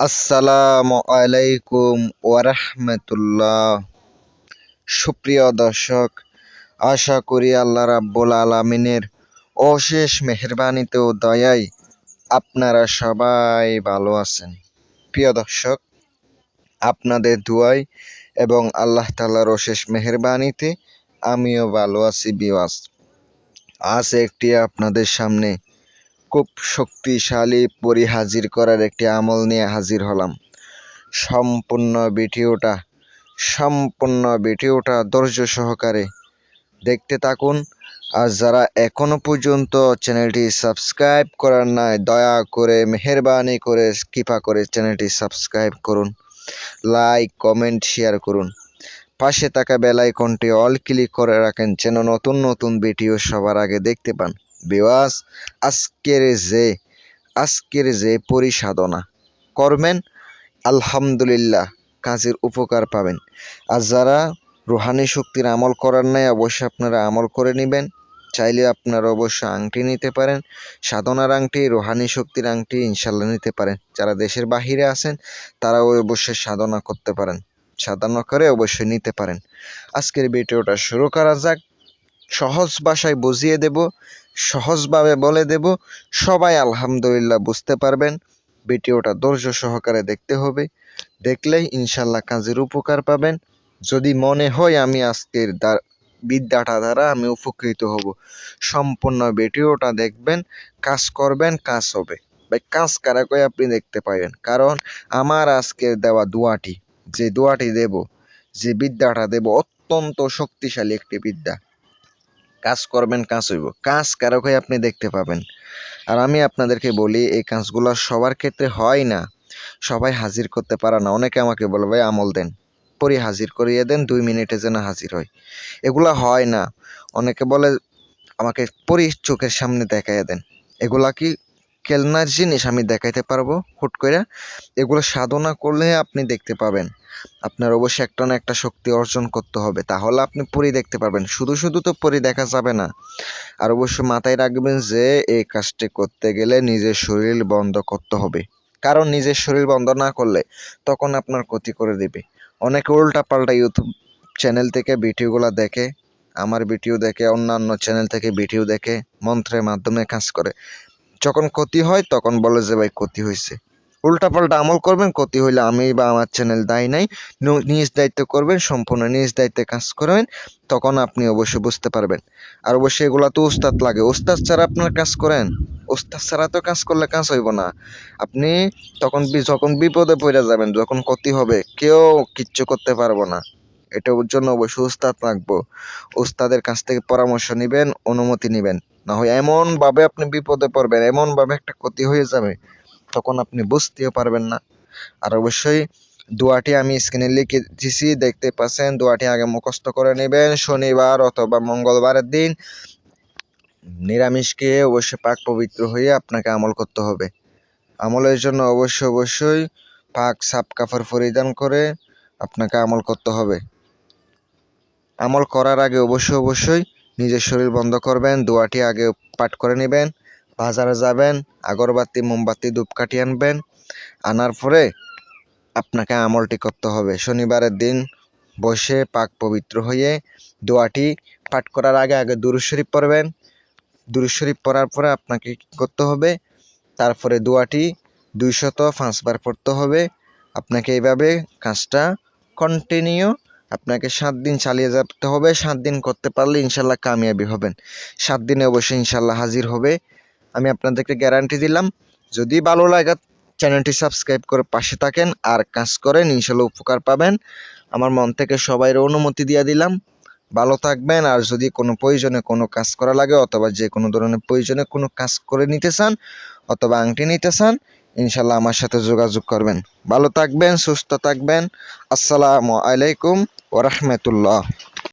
আসসালামু আলাইকুম ওয়ারাহমাতুল্লাহ। সুপ্রিয় দর্শক, আশা করি আল্লাহ রাব্বুল আলামিনের অশেষ মেহেরবানিতে ও দয়ায় আপনারা সবাই ভালো আছেন। প্রিয় দর্শক, আপনাদের দুয়ায় এবং আল্লাহ তাআলার অশেষ মেহেরবানিতে আমিও ভালো আছি বিওয়াস। আজ একটি আপনাদের সামনে খুব শক্তিশালী পরি হাজির করার একটি আমল নিয়ে হাজির হলাম। সম্পূর্ণ ভিডিওটা সম্পূর্ণ ভিডিওটা ধৈর্য সহকারে দেখতে থাকুন। আর যারা এখনও পর্যন্ত চ্যানেলটি সাবস্ক্রাইব করার নাই, দয়া করে, মেহরবানি করে, কৃপা করে চ্যানেলটি সাবস্ক্রাইব করুন। লাইক, কমেন্ট, শেয়ার করুন। পাশে থাকা বেল আইকনটি অল ক্লিক করে রাখেন যেন নতুন নতুন ভিডিও সবার আগে দেখতে পান। বিওয়াস, আজকের যে আজকের যে পরিসাধনা করবেন, আলহামদুলিল্লাহ কাজের উপকার পাবেন। আর যারা রুহানি শক্তির আমল করার নাই, অবশ্যই আপনারা আমল করে নেবেন। চাইলে আপনারা অবশ্যই আংটি নিতে পারেন, সাধনার আংটি, রুহানি শক্তির আংটি ইনশাল্লাহ নিতে পারেন। যারা দেশের বাহিরে আছেন, তারাও অবশ্যই সাধনা করতে পারেন। সাধনা করে অবশ্যই নিতে পারেন। আজকের ভিডিওটা শুরু করা যাক। সহজ ভাষায় বুঝিয়ে দেব সহজভাবে বলে দেব, সবাই আলহামদুলিল্লাহ বুঝতে পারবেন। ভিডিওটা ধৈর্য সহকারে দেখতে হবে। দেখলেই ইনশাল্লাহ কাজের উপকার পাবেন। যদি মনে হয় আমি আজকের বিদ্যাটা দ্বারা আমি উপকৃত হব, সম্পূর্ণ ভিডিওটা দেখবেন, কাজ করবেন, কাজ হবে। ভাই, কাজ কারা করে আপনি দেখতে পাবেন কারণ আমার আজকের দেওয়া দোয়াটি, যে দোয়াটি দেব, যে বিদ্যাটা দেব, অত্যন্ত শক্তিশালী একটি বিদ্যা। কাজ করবেন, কাজ হইব। কাজ কারকে আপনি দেখতে পাবেন। আর আমি আপনাদেরকে বলি, এই কাজগুলো সবার ক্ষেত্রে হয় না। সবাই হাজির করতে পারে না। অনেকে আমাকে বলে, ভাই, আমল দেন। পরি হাজির করিয়ে দেন, দুই মিনিটে যেন হাজির হয়। এগুলা হয় না। অনেকে বলে, আমাকে পরি চোখের সামনে দেখাইয়া দেন। এগুলা কি খেলনার জিনিস আমি দেখাইতে পারব, হুট করে এগুলো সাধনা করলে আপনি দেখতে পাবেন। আপনার অবশ্যই একটা না একটা শক্তি অর্জন করতে হবে, তাহলে আপনি পরি দেখতে পারবেন। শুধু শুধু তো পরি দেখা যাবে না। আর অবশ্যই মাথায় রাখবেন যে, এই কাজটি করতে গেলে নিজের শরীর বন্ধ করতে হবে। কারণ নিজের শরীর বন্ধ না করলে তখন আপনার ক্ষতি করে দেবে। অনেকে উল্টা পাল্টা ইউটিউব চ্যানেল থেকে ভিডিওগুলো দেখে, আমার ভিডিও দেখে, অন্যান্য চ্যানেল থেকে ভিডিও দেখে, মন্ত্রের মাধ্যমে কাজ করে। যখন ক্ষতি হয়, তখন বলে যে, ভাই, ক্ষতি হয়েছে উল্টাপাল্টা আমল করবেন, ক্ষতি হইলে আমি বা আমার চ্যানেল দায়ী নাই। নিজ দায়িত্ব করবেন, সম্পূর্ণ নিজ দায়িত্বে কাজ করবেন, তখন আপনি অবশ্যই বুঝতে পারবেন। আর অবশ্যই এগুলো তো উস্তাদ লাগে। উস্তাদ ছাড়া আপনার কাজ করেন? উস্তাদ ছাড়া তো কাজ করলে কাজ হইব না। আপনি তখন যখন বিপদে পড়ে যাবেন, যখন ক্ষতি হবে, কেউ কিচ্ছু করতে পারব না। এটার জন্য অবশ্যই উস্তাদ রাখব উস্তাদের কাছ থেকে পরামর্শ নেবেন, অনুমতি নেবেন। না হয় এমনভাবে আপনি বিপদে পড়বেন, এমনভাবে একটা ক্ষতি হয়ে যাবে, তখন আপনি বুঝতেও পারবেন না। আর অবশ্যই দোয়াটি আমি স্ক্রিনে লিখে দিছি, দেখতে পাচ্ছেন, দোয়াটি আগে মুখস্থ করে নেবেন, শনিবার অথবা মঙ্গলবারের দিন। নিরামিষ খেয়ে অবশ্যই পাক পবিত্র হয়ে আপনাকে আমল করতে হবে। আমলের জন্য অবশ্যই অবশ্যই পাক সাপ কাপড় পরিধান করে আপনাকে আমল করতে হবে। আমল করার আগে অবশ্যই অবশ্যই নিজের শরীর বন্ধ করবেন, দোয়াটি আগে পাঠ করে নেবেন, বাজারে যাবেন, আগরবাতি, মোমবাতি, ধূপকাঠি আনবেন, আনার পরে আপনাকে আমলটি করতে হবে। শনিবারের দিন বসে পাক পবিত্র হয়ে দোয়াটি পাঠ করার আগে আগে দুরুদ শরীফ পড়বেন। দুরুদ শরীফ পড়ার পরে আপনাকে কী করতে হবে? তারপরে দোয়াটি দুইশত পাঁচবার পড়তে হবে। আপনাকে এইভাবে কাজটা কন্টিনিউ আপনাকে সাত দিন চালিয়ে যেতে হবে, সাত দিন করতে পারলে ইনশাল্লাহ কামিয়াবি হবেন। সাত দিনে অবশ্যই ইনশাল্লাহ হাজির হবে। আমি আপনাদেরকে গ্যারান্টি দিলাম, যদি ভালো লাগে চ্যানেলটি সাবস্ক্রাইব করে পাশে থাকেন আর কাজ করেন, ইনশাল্লাহ উপকার পাবেন। আমার মন থেকে সবাই অনুমতি দিয়ে দিলাম। ভালো থাকবেন আর যদি কোনো প্রয়োজনে কোনো কাজ করা লাগে অথবা যে কোনো ধরনের প্রয়োজনে কোনো কাজ করে নিতে চান অথবা আংটি নিতে চান ইনশাল্লাহ আমার সাথে যোগাযোগ করবেন। ভালো থাকবেন সুস্থ থাকবেন। আসসালামু আলাইকুম ওরহমতুল্লাহ